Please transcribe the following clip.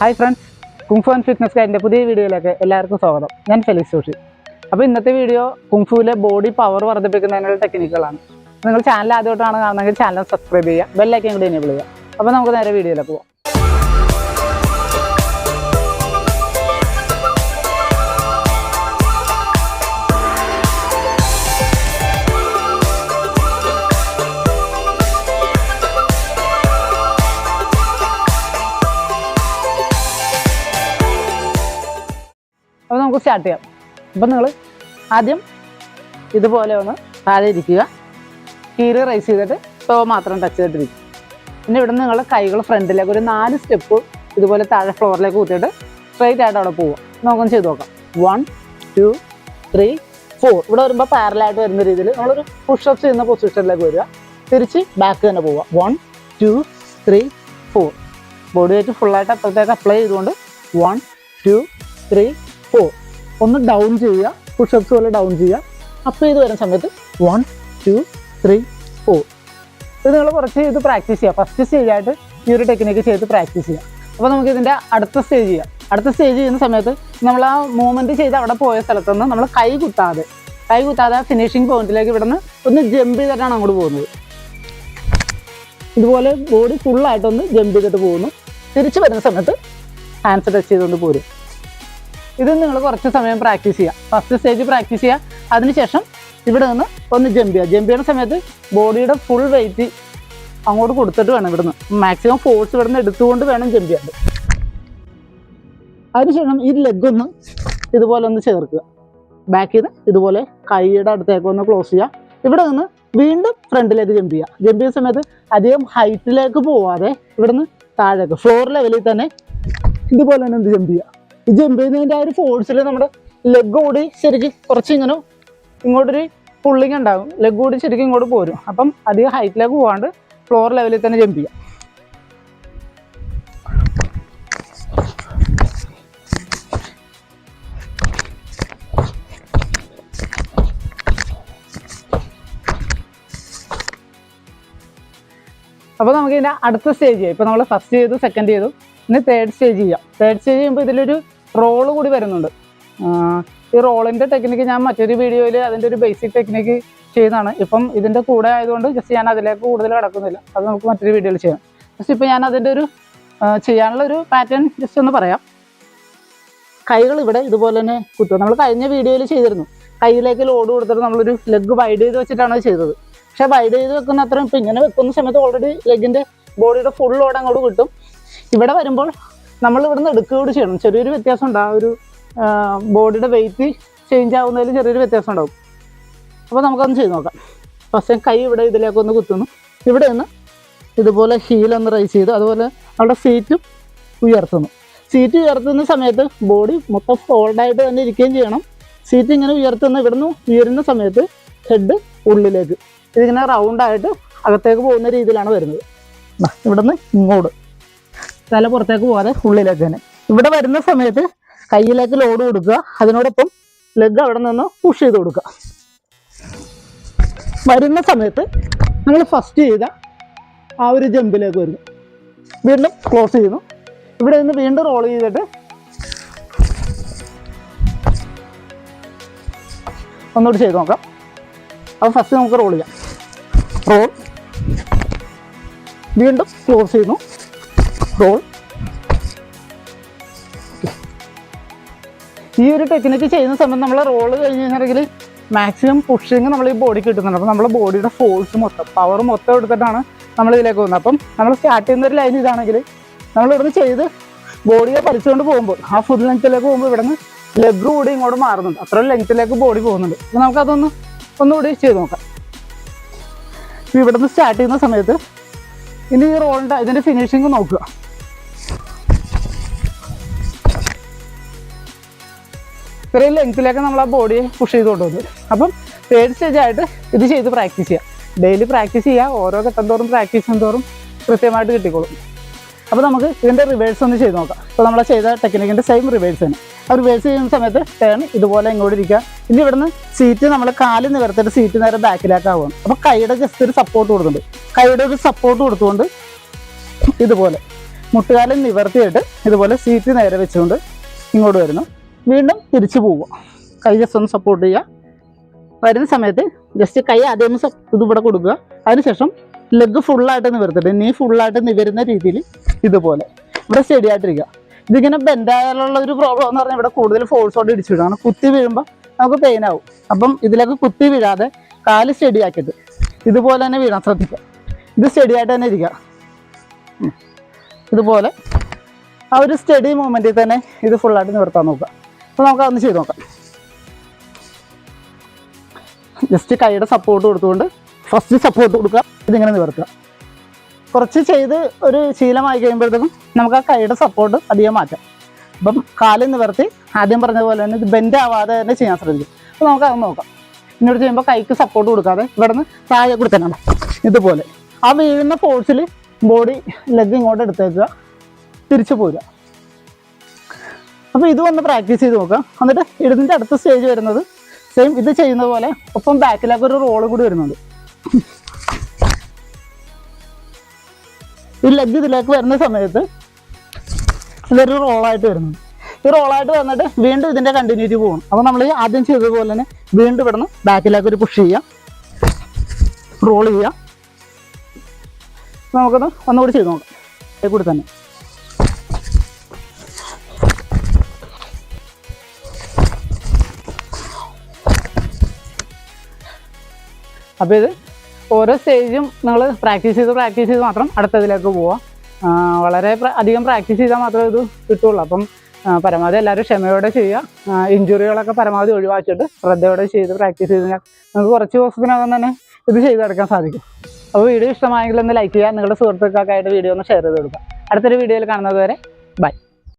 Hi friends kung fu and fitness ഗൈഡിന്റെ പുതിയ വീഡിയോയിലേക്ക് എല്ലാവർക്കും സ്വാഗതം. ഞാൻ ഫെലിക്സ് ജോഷി. അപ്പോൾ ഇന്നത്തെ വീഡിയോ കുംഫുവിലെ ബോഡി പവർ വർദ്ധിപ്പിക്കുന്നതിനുള്ള ടെക്നിക്കുകളാണ് നിങ്ങൾ ചാനൽ ആദ്യമായിട്ടാണ് കാണുന്നതെങ്കിൽ ചാനൽ സബ്സ്ക്രൈബ് ചെയ്യുക ബെല്ലൈക്കൻ കൂടി എനേബിൾ ചെയ്യുക. അപ്പോൾ നമുക്ക് നേരെ വീഡിയോയിലേക്ക് പോകാം നമുക്ക് സ്റ്റാർട്ട് ചെയ്യാം. അപ്പം നിങ്ങൾ ആദ്യം ഇതുപോലെ ഒന്ന് താഴെ ഇരിക്കുക. കീറ് റൈസ് ചെയ്തിട്ട് ടോ മാത്രം ടച്ച് ചെയ്തിട്ടിരിക്കും പിന്നെ ഇവിടെ നിന്ന് നിങ്ങൾ കൈകൾ ഫ്രണ്ടിലേക്ക് ഒരു നാല് സ്റ്റെപ്പ് ഇതുപോലെ താഴെ ഫ്ലോറിലേക്ക് കൂട്ടിയിട്ട് സ്ട്രെയിറ്റ് ആയിട്ട് അവിടെ പോവുക. നമുക്കൊന്ന് ചെയ്ത് നോക്കാം. വൺ ടു ത്രീ ഫോർ ഇവിടെ വരുമ്പോൾ പാരലായിട്ട് വരുന്ന രീതിയിൽ നമ്മളൊരു പുഷപ്പ് ചെയ്യുന്ന പൊസിഷനിലേക്ക് വരിക. തിരിച്ച് ബാക്ക് തന്നെ പോവുക. One two three four body weight ഫുള്ളായിട്ട് അപ്പോഴത്തേക്ക് അപ്ലൈ ചെയ്തുകൊണ്ട് വൺ ടു ത്രീ ഫോർ ഒന്ന് ഡൗൺ ചെയ്യുക. പുഷപ്സ് പോലെ ഡൗൺ ചെയ്യുക. അപ്പ് ചെയ്ത് വരുന്ന സമയത്ത് വൺ ടു ത്രീ ഫോർ ഇത് നിങ്ങൾ കുറച്ച് ഇത് പ്രാക്ടീസ് ചെയ്യുക ഫസ്റ്റ് സ്റ്റേജ് ആയിട്ട് ഈ ഒരു ടെക്നിക്ക് ചെയ്ത് പ്രാക്ടീസ് ചെയ്യുക അപ്പോൾ നമുക്ക് ഇതിന്റെ അടുത്ത സ്റ്റേജ് ചെയ്യാം. അടുത്ത സ്റ്റേജ് ചെയ്യുന്ന സമയത്ത് നമ്മൾ ആ മൂവ്മെന്റ് ചെയ്ത് അവിടെ പോയ സ്ഥലത്തുനിന്ന് നമ്മൾ കൈ കുത്താതെ കൈ കുത്താതെ ആ ഫിനിഷിംഗ് പോയിന്റിലേക്ക് ഇവിടെ നിന്ന് ഒന്ന് ജമ്പ് ചെയ്തിട്ടാണ് അങ്ങോട്ട് പോകുന്നത്. ഇതുപോലെ ബോഡി ഫുള്ളായിട്ടൊന്ന് ജമ്പ് ചെയ്തിട്ട് പോകുന്നു. തിരിച്ചു വരുന്ന സമയത്ത് ഹാൻഡ്സ് ടച്ച് ചെയ്തുകൊണ്ട് പോരും. ഇത് നിങ്ങൾ കുറച്ച് സമയം പ്രാക്ടീസ് ചെയ്യുക ഫസ്റ്റ് സ്റ്റേജ് പ്രാക്ടീസ് ചെയ്യുക അതിനുശേഷം ഇവിടെ നിന്ന് ഒന്ന് ജമ്പ് ചെയ്യുക. ജമ്പ് ചെയ്യുന്ന സമയത്ത് ബോഡിയുടെ ഫുൾ വെയിറ്റ് അങ്ങോട്ട് കൊടുത്തിട്ട് വേണം ഇവിടുന്ന്. മാക്സിമം ഫോഴ്സ് ഇവിടുന്ന് എടുത്തുകൊണ്ട് വേണം ജമ്പ് ചെയ്യാൻ. അതിനുശേഷം ഈ ലെഗ് ഒന്ന് ഇതുപോലെ ഒന്ന് ചേർക്കുക. ബാക്കിൽ നിന്ന് ഇതുപോലെ കൈയുടെ അടുത്തേക്ക് ഒന്ന് ക്ലോസ് ചെയ്യുക. ഇവിടെ നിന്ന് വീണ്ടും ഫ്രണ്ടിലേക്ക് ജമ്പ് ചെയ്യുക. ജമ്പ് ചെയ്യുന്ന സമയത്ത് അധികം ഹൈറ്റിലേക്ക് പോവാതെ ഇവിടുന്ന് താഴേക്ക് ഫ്ലോർ ലെവലിൽ തന്നെ ഇതുപോലെ തന്നെ ജമ്പ് ചെയ്യുക. ഈ ജമ്പ് ചെയ്യുന്നതിന്റെ ആ ഒരു ഫോഴ്സിൽ നമ്മുടെ ലെഗ് കൂടി ശരിക്കും കുറച്ച് ഇങ്ങനെ ഇങ്ങോട്ടൊരു പുള്ളിങ് ഉണ്ടാകും. ലെഗ് കൂടി ശരിക്കും ഇങ്ങോട്ട് പോരും. അപ്പം അധികം ഹൈറ്റിലേക്ക് പോകാണ്ട് ഫ്ലോർ ലെവലിൽ തന്നെ ജമ്പ് ചെയ്യാം. അപ്പോൾ നമുക്ക് ഇതിന്റെ അടുത്ത സ്റ്റേജ് ചെയ്യാം. ഇപ്പോൾ നമ്മൾ ഫസ്റ്റ് ചെയ്തു സെക്കൻഡ് ചെയ്തു ഇനി തേർഡ് സ്റ്റേജ് ചെയ്യാം. തേർഡ് സ്റ്റേജ് ചെയ്യുമ്പോൾ ഇതിലൊരു റോൾ കൂടി വരുന്നുണ്ട്. ഈ റോളിന്റെ ടെക്നിക്ക് ഞാൻ മറ്റൊരു വീഡിയോയിൽ അതിന്റെ ഒരു ബേസിക് ടെക്നിക്ക് ചെയ്യുന്നതാണ്. ഇപ്പം ഇതിന്റെ കൂടെ ആയതുകൊണ്ട് ജസ്റ്റ് ഞാൻ അതിലേക്ക് കൂടുതൽ കിടക്കുന്നില്ല. അത് നമുക്ക് മറ്റൊരു വീഡിയോയിൽ ചെയ്യാം. ജസ്റ്റ് ഇപ്പോൾ ഞാൻ അതിന്റെ ഒരു ചെയ്യാനുള്ള ഒരു പാറ്റേൺ ജസ്റ്റ് ഒന്ന് പറയാം. കൈകൾ ഇവിടെ ഇതുപോലെ തന്നെ കുത്തുക. നമ്മൾ കഴിഞ്ഞ വീഡിയോയിൽ ചെയ്തിരുന്നു. കയ്യിലേക്ക് ലോഡ് കൊടുത്തിട്ട് നമ്മളൊരു ലെഗ് വൈഡ് ചെയ്ത് വെച്ചിട്ടാണ് ചെയ്തത്. പക്ഷെ വൈഡ് ചെയ്ത് വെക്കുന്ന അത്രയും ഇപ്പം ഇങ്ങനെ വെക്കുന്ന സമയത്ത് ഓൾറെഡി ലെഗിന്റെ ബോഡിയുടെ ഫുൾ ലോഡ് അങ്ങോട്ട് കിട്ടും. ഇവിടെ വരുമ്പോൾ നമ്മൾ ഇവിടുന്ന് എടുക്കുകയോട് ചെയ്യണം. ചെറിയൊരു വ്യത്യാസം ഉണ്ട്. ആ ഒരു ബോഡിയുടെ വെയിറ്റ് ചേഞ്ച് ആവുന്നതിൽ ചെറിയൊരു വ്യത്യാസം ഉണ്ടാകും അപ്പോൾ നമുക്കൊന്ന് ചെയ്ത് നോക്കാം. ഫസ്റ്റ് കൈ ഇവിടെ ഇതിലേക്ക് ഒന്ന് കുത്തുന്നു. ഇവിടെ നിന്ന് ഇതുപോലെ ഹീലൊന്ന് റൈസ് ചെയ്തു. അതുപോലെ അവിടെ സീറ്റും ഉയർത്തുന്നു. സീറ്റ് ഉയർത്തുന്ന സമയത്ത് ബോഡി മൊത്തം ഫോൾഡായിട്ട് തന്നെ ഇരിക്കുകയും ചെയ്യണം. സീറ്റ് ഇങ്ങനെ ഉയർത്തുന്ന ഇവിടുന്ന് ഉയരുന്ന സമയത്ത് ഹെഡ് ഉള്ളിലേക്ക്. ഇതിങ്ങനെ റൗണ്ടായിട്ട് അകത്തേക്ക് പോകുന്ന രീതിയിലാണ് വരുന്നത്. ഇവിടുന്ന് ഇങ്ങോട്ട്. തല പുറത്തേക്ക് പോകാതെ ഉള്ളിലേക്ക് തന്നെ. ഇവിടെ വരുന്ന സമയത്ത് കയ്യിലേക്ക് ലോഡ് കൊടുക്കുക. അതിനോടൊപ്പം ലെഗ് അവിടെ നിന്ന് പുഷ് ചെയ്ത് കൊടുക്കുക. വരുന്ന സമയത്ത് നമ്മൾ ഫസ്റ്റ് ചെയ്ത ആ ഒരു ജമ്പിലേക്ക് വരുന്നു. വീണ്ടും ക്ലോസ് ചെയ്യുന്നു. ഇവിടെ നിന്ന് വീണ്ടും റോൾ ചെയ്തിട്ട് ഒന്നുകൂടി ചെയ്ത് നോക്കാം. അപ്പോൾ ഫസ്റ്റ് നമുക്ക് റോൾ ചെയ്യാം. റോൾ വീണ്ടും ക്ലോസ് ചെയ്യുന്നു. റോൾ ഈ ഒരു ടെക്നിക്ക് ചെയ്യുന്ന സമയത്ത് നമ്മൾ റോൾ കഴിഞ്ഞ് കഴിഞ്ഞിട്ടുണ്ടെങ്കിൽ മാക്സിമം പുഷിങ് നമ്മൾ ഈ ബോഡിക്ക് കിട്ടുന്നുണ്ട്. അപ്പോൾ നമ്മുടെ ബോഡിയുടെ ഫോഴ്സ് മൊത്തം പവർ മൊത്തം എടുത്തിട്ടാണ് നമ്മൾ ഇതിലേക്ക് പോകുന്നത്. അപ്പം നമ്മൾ സ്റ്റാർട്ട് ചെയ്യുന്ന ഒരു ലൈൻ ഇതാണെങ്കിൽ നമ്മൾ ഇവിടുന്ന് ചെയ്ത് ബോഡിയെ വലിച്ചുകൊണ്ട് പോകുമ്പോൾ ആ ഫുൾ ലെങ്ത്തിലേക്ക് പോകുമ്പോൾ ഇവിടുന്ന് ലെഗ് കൂടി ഇങ്ങോട്ട് മാറുന്നുണ്ട്. അത്ര ലെങ്ത്തിലേക്ക് ബോഡി പോകുന്നുണ്ട്. അപ്പോൾ നമുക്കതൊന്ന് ഒന്നുകൂടി ചെയ്ത് നോക്കാം. ഇവിടുന്ന് സ്റ്റാർട്ട് ചെയ്യുന്ന സമയത്ത് ഇനി ഈ റോളിന്റെ ഇതിന്റെ ഫിനിഷിങ് നോക്കുക. ഇത്രയും ലെങ്ത്തിലേക്ക് നമ്മൾ ആ ബോഡിയെ പുഷ് ചെയ്ത് കൊണ്ടുവന്നു അപ്പം തേർഡ് സ്റ്റേജ് ആയിട്ട് ഇത് ചെയ്ത് പ്രാക്ടീസ് ചെയ്യാം. ഡെയിലി പ്രാക്ടീസ് ചെയ്യുക ഓരോ ഘട്ടം തോറും പ്രാക്ടീസ് തോറും കൃത്യമായിട്ട് കിട്ടിക്കോളും. അപ്പോൾ നമുക്ക് ഇതിന്റെ റിവേഴ്സ് ഒന്ന് ചെയ്ത് നോക്കാം. അപ്പോൾ നമ്മൾ ചെയ്ത ടെക്നിക്കിന്റെ സെയിം റിവേഴ്സ് തന്നെ. ആ റിവേഴ്സ് ചെയ്യുന്ന സമയത്ത് ടേൺ ഇതുപോലെ ഇങ്ങോട്ട് ഇരിക്കുക. ഇനി ഇവിടുന്ന് സീറ്റ് നമ്മൾ കാൽ നിവർത്തിട്ട് സീറ്റ് നേരെ ബാക്കിലേക്കാവുകയാണ് അപ്പോൾ കൈയുടെ ജസ്റ്റ് ഒരു സപ്പോർട്ട് കൊടുക്കുന്നുണ്ട്. കൈയുടെ ഒരു സപ്പോർട്ട് കൊടുത്തുകൊണ്ട് ഇതുപോലെ മുട്ടുകാലം നിവർത്തിയിട്ട് ഇതുപോലെ സീറ്റ് നേരെ വെച്ചുകൊണ്ട് ഇങ്ങോട്ട് വരുന്നു. വീണ്ടും തിരിച്ചു പോവുക. കൈ ജസ്റ്റ് ഒന്ന് സപ്പോർട്ട് ചെയ്യുക. വരുന്ന സമയത്ത് ജസ്റ്റ് കൈ ആദ്യം ഇതിവിടെ കൊടുക്കുക. അതിനുശേഷം ലെഗ് ഫുള്ളായിട്ട് നിവർത്തിട്ട് നീ ഫുള്ളായിട്ട് നിവരുന്ന രീതിയിൽ ഇതുപോലെ. ഇവിടെ സ്റ്റഡി ആയിട്ടിരിക്കുക. ഇതിങ്ങനെ ബെൻഡായാലുള്ള ഒരു പ്രോബ്ലം എന്ന് പറഞ്ഞാൽ ഇവിടെ കൂടുതൽ ഫോഴ്സോടെ ഇടിച്ചു വിടും. കാരണം കുത്തി വീഴുമ്പോൾ നമുക്ക് പെയിൻ ആവും. അപ്പം ഇതിലേക്ക് കുത്തി വീഴാതെ കാൽ സ്റ്റഡി ആക്കിയിട്ട് ഇതുപോലെ തന്നെ വീഴാൻ ശ്രദ്ധിക്കുക. ഇത് സ്റ്റഡി ആയിട്ട് തന്നെ ഇരിക്കുക. ഇതുപോലെ ആ ഒരു സ്റ്റഡി മൂവ്മെന്റിൽ തന്നെ ഇത് ഫുള്ളായിട്ട് നിവർത്താൻ നോക്കുക. അപ്പോൾ നമുക്ക് അതൊന്ന് ചെയ്ത് നോക്കാം. ജസ്റ്റ് കൈയുടെ സപ്പോർട്ട് കൊടുത്തുകൊണ്ട് ഫസ്റ്റ് സപ്പോർട്ട് കൊടുക്കുക. ഇതിങ്ങനെ നിവർത്തുക. കുറച്ച് ചെയ്ത് ഒരു ശീലമായി കഴിയുമ്പോഴത്തേക്കും നമുക്ക് ആ കൈയുടെ സപ്പോർട്ട് അധികം മാറ്റാം. അപ്പം കാൽ നിവർത്തി ആദ്യം പറഞ്ഞ പോലെ തന്നെ ഇത് ബെൻഡ് ആവാതെ തന്നെ ചെയ്യാൻ ശ്രമിക്കും അപ്പോൾ നമുക്ക് അത് നോക്കാം. ഇങ്ങോട്ട് ചെയ്യുമ്പോൾ കൈക്ക് സപ്പോർട്ട് കൊടുക്കാതെ ഇവിടെ നിന്ന് താഴെ കൊടുത്തനാണ് ഇതുപോലെ. ആ വീഴുന്ന ഫോഴ്സിൽ ബോഡി ലെഗ് ഇങ്ങോട്ട് എടുത്തേക്കുക. തിരിച്ചു പോരുക. അപ്പോൾ ഇത് ഒന്ന് പ്രാക്ടീസ് ചെയ്ത് നോക്കാം. എന്നിട്ട് ഇടതിന്റെ അടുത്ത സ്റ്റേജ് വരുന്നത് സെയിം ഇത് ചെയ്യുന്ന പോലെ ഒപ്പം ബാക്കിലേക്ക് ഒരു റോൾ കൂടി വരുന്നുണ്ട്. ഈ ലെഗ് ഇതിലേക്ക് വരുന്ന സമയത്ത് ഇതൊരു റോളായിട്ട് വരുന്നുണ്ട്. ഈ റോളായിട്ട് വന്നിട്ട് വീണ്ടും ഇതിന്റെ കണ്ടിന്യൂറ്റി പോകണം അപ്പോൾ നമ്മൾ ആദ്യം ചെയ്തതുപോലെ തന്നെ വീണ്ടും ഇവിടുന്ന് ബാക്കിലേക്ക് ഒരു പുഷ് ചെയ്യാം. റോൾ ചെയ്യാം. നമുക്കൊന്ന് ഒന്നുകൂടി ചെയ്ത് നോക്കാം. കൂടി തന്നെ. അപ്പോൾ ഇത് ഓരോ സ്റ്റേജും നിങ്ങൾ പ്രാക്ടീസ് ചെയ്ത് പ്രാക്ടീസ് ചെയ്ത് മാത്രം അടുത്തതിലേക്ക് പോവാം. വളരെ അധികം പ്രാക്ടീസ് ചെയ്താൽ മാത്രമേ ഇത് കിട്ടുള്ളൂ. അപ്പം പരമാവധി എല്ലാവരും ക്ഷമയോടെ ചെയ്യുക. ഇഞ്ചുറികളൊക്കെ പരമാവധി ഒഴിവാക്കിയിട്ട് ശ്രദ്ധയോടെ ചെയ്ത് പ്രാക്ടീസ് ചെയ്ത് കഴിഞ്ഞാൽ നമുക്ക് കുറച്ച് ദിവസത്തിനകം തന്നെ ഇത് ചെയ്തെടുക്കാൻ സാധിക്കും. അപ്പോൾ വീഡിയോ ഇഷ്ടമായെങ്കിൽ ഒന്ന് ലൈക്ക് ചെയ്യുക. നിങ്ങളുടെ സുഹൃത്തുക്കൾക്കായിട്ട് വീഡിയോ ഒന്ന് ഷെയർ ചെയ്ത് കൊടുക്കുക. അടുത്തൊരു വീഡിയോയിൽ കാണുന്നത് വരെ ബൈ